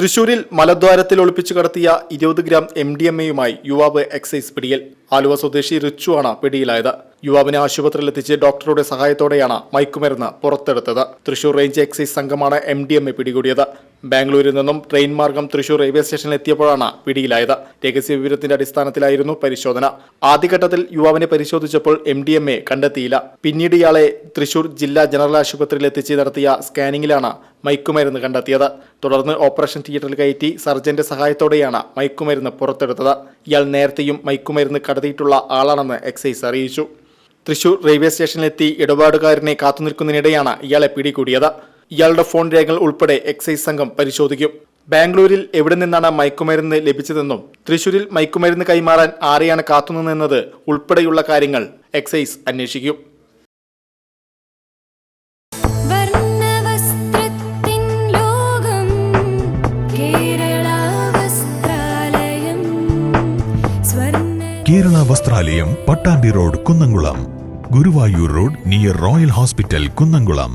തൃശൂരിൽ മലദ്വാരത്തിൽ ഒളിപ്പിച്ചു കടത്തിയ ഇരുപത് ഗ്രാം എം ഡി എം എയുമായി യുവാവ് എക്സൈസ് പിടിയിൽ. ആലുവ സ്വദേശി റിച്ചു ആണ് പിടിയിലായത്. യുവാവിനെ ആശുപത്രിയിൽ എത്തിച്ച് ഡോക്ടറുടെ സഹായത്തോടെയാണ് മയക്കുമരുന്ന് പുറത്തെടുത്തത്. തൃശൂർ റേഞ്ച് എക്സൈസ് സംഘമാണ് എം ഡി എം എ പിടികൂടിയത്. ബാംഗ്ലൂരിൽ നിന്നും ട്രെയിൻ മാർഗം തൃശൂർ റെയിൽവേ സ്റ്റേഷനിൽ എത്തിയപ്പോഴാണ് പിടിയിലായത്. രഹസ്യ വിവരത്തിന്റെ അടിസ്ഥാനത്തിലായിരുന്നു പരിശോധന. ആദ്യഘട്ടത്തിൽ യുവാവിനെ പരിശോധിച്ചപ്പോൾ എം ഡി എം എ കണ്ടെത്തിയില്ല. പിന്നീട് ഇയാളെ തൃശൂർ ജില്ലാ ജനറൽ ആശുപത്രിയിൽ എത്തിച്ച് നടത്തിയ സ്കാനിങ്ങിലാണ് മയക്കുമരുന്ന് കണ്ടെത്തിയത്. തുടർന്ന് ഓപ്പറേഷൻ തിയേറ്ററിൽ കയറ്റി സർജന്റെ സഹായത്തോടെയാണ് മയക്കുമരുന്ന് പുറത്തെടുത്തത്. ഇയാൾ നേരത്തെയും മയക്കുമരുന്ന് കടത്തിയിട്ടുള്ള ആളാണെന്ന് എക്സൈസ് അറിയിച്ചു. തൃശൂർ റെയിൽവേ സ്റ്റേഷനിലെത്തി ഇടപാടുകാരനെ കാത്തുനിൽക്കുന്നതിനിടെയാണ് ഇയാളെ പിടികൂടിയത്. ഇയാളുടെ ഫോൺ രേഖകൾ ഉൾപ്പെടെ എക്സൈസ് സംഘം പരിശോധിക്കും. ബാംഗ്ലൂരിൽ എവിടെ നിന്നാണ് മയക്കുമരുന്ന് ലഭിച്ചതെന്നും തൃശൂരിൽ മയക്കുമരുന്ന് കൈമാറാൻ ആരെയാണ് കാത്തുനിന്നെന്നത് ഉൾപ്പെടെയുള്ള കാര്യങ്ങൾ എക്സൈസ് അന്വേഷിക്കും. വർണവസ്ത്രത്തിൻ ലോകം Kerala Vasthralayam Swarna Kerala Vasthralayam Pattambi road Kunnamkulam. Guruvayur road near Royal hospital Kunnamkulam.